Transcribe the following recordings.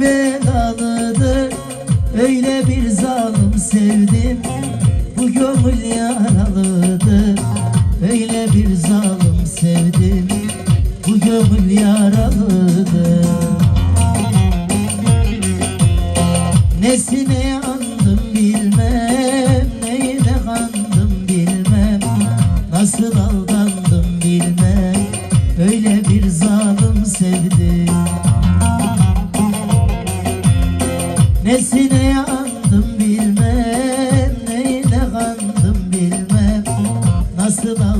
bir Öyle bir zalim sevdim. Bu gönül yaralıdır. Öyle bir zalim sevdim. Bu gönül yaralıdır. Nesine yandım bilmem Neyine kandım bilmem. Nasıl aldım Nesine yandım bilmem Neyine kandım bilmem. Nasıl aldandım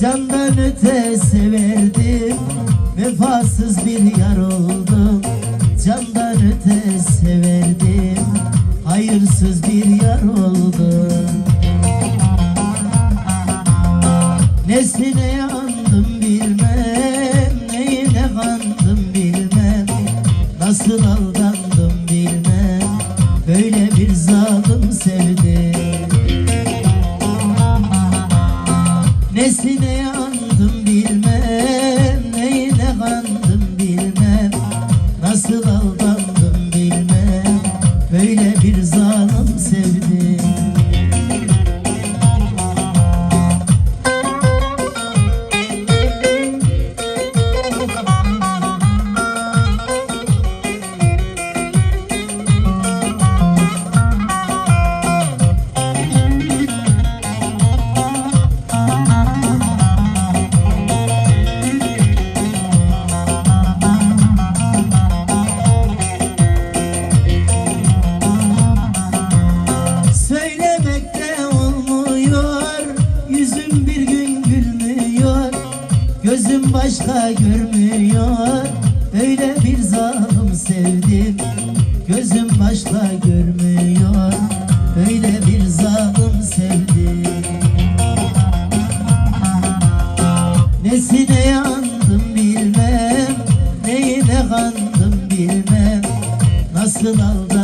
Candan öte severdim Vefasız bir yar oldum. Candan öte severdim Hayırsız bir yar oldum. Nesline yandım bilmem Neyine kandım bilmem. Nasıl aldandım bilmem Böyle bir zalim sevdim Nesline başka görmüyor. Öyle bir zalim sevdim Gözüm başka görmüyor. Öyle bir zalim sevdim. Nesine yandım bilmem Neyine kandım bilmem. Nasıl aldandım